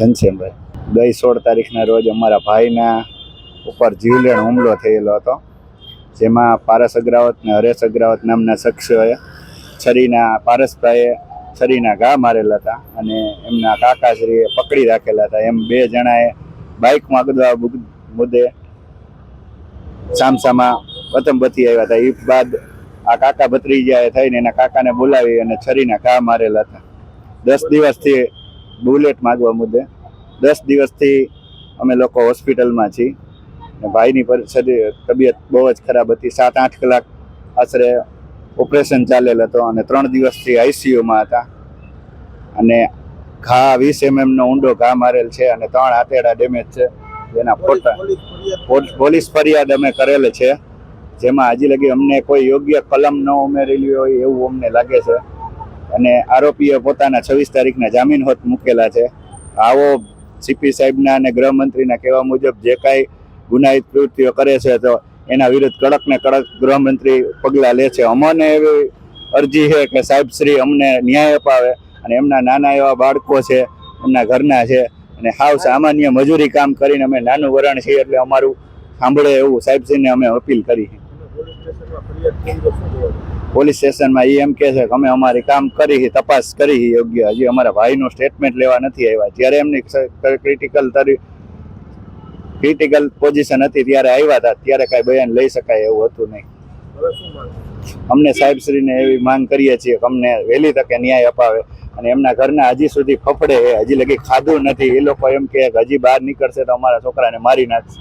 ઘનશ્યામભાઈ. ગઈ સોળ તારીખના રોજ અમારા ભાઈના ઉપર જીવલેણ હુમલો થયેલો હતો, જેમાં પારસ અગ્રાવત ને હરેશ અગ્રાવત નામના શખ્સોએ છરીના પારસભાઈએ છરીના ઘા મારેલા હતા અને એમના કાકાશ્રીએ પકડી રાખેલા હતા. એમ બે જણાએ બાઇકમાં ગદવા મુદ્દે સામસામા વતનબથી આવ્યા હતા. એ બાદ આ કાકા ભત્રીજાએ થઈને એના કાકાને બોલાવી અને છરીના ઘા મારેલા હતા. દસ દિવસથી બુલેટ માગવા મુદ્દે. દસ દિવસથી અમે લોકો હોસ્પિટલમાં છીએ. ભાઈની પરિસ્થિતિ તબિયત બહુ જ ખરાબ હતી. સાત આઠ કલાક આશરે ઓપરેશન ચાલેલ હતો અને ત્રણ દિવસથી આઈસીયુમાં હતા. અને ઘા વીસ એમએમનો ઊંડો ઘા મારેલ છે અને ત્રણ આંતેડા ડેમેજ છે. જેના ફોટા પોલીસ ફરિયાદ અમે કરેલ છે. જેમાં હજી લગી અમને કોઈ યોગ્ય કલમ ન ઉમેરેલી હોય એવું અમને લાગે છે. અને આરોપીએ પોતાના છવ્વીસ તારીખના જામીન હોત મૂકેલા છે. આવો સીપી સાહેબના અને ગૃહમંત્રીના કહેવા મુજબ જે કાંઈ ગુનાહિત પ્રવૃત્તિઓ કરે છે, તો એના વિરુદ્ધ કડક ને કડક ગૃહમંત્રી પગલાં લે છે. અમને એવી અરજી છે કે સાહેબ શ્રી અમને ન્યાય અપાવે અને એમના નાના એવા બાળકો છે, એમના ઘરના છે અને હાવ સામાન્ય મજૂરી કામ કરીને અમે નાનું વરણ છીએ એટલે અમારું સાંભળે એવું સાહેબશ્રીને અમે અપીલ કરી છે. પોલીસ સ્ટેશનમાં એ એમ કહે છે કે અમે અમારી કામ કરી તપાસ કરી યોગ્ય. હજી અમારા ભાઈનું સ્ટેટમેન્ટ લેવા નથી આવ્યા. જ્યારે એમની ક્રિટિકલ ક્રિટિકલ પોઝિશન હતી ત્યારે આવ્યા હતા. ત્યારે કાંઈ બયાન લઈ શકાય એવું હતું નહીં. અમને સાહેબશ્રીને એવી માંગ કરીએ છીએ કે અમને વહેલી તકે ન્યાય અપાવે અને એમના ઘરના હજી સુધી ફફડે હજી લગી ખાધું નથી. એ લોકો એમ કે હજી બહાર નીકળશે તો અમારા છોકરાને મારી નાખશે.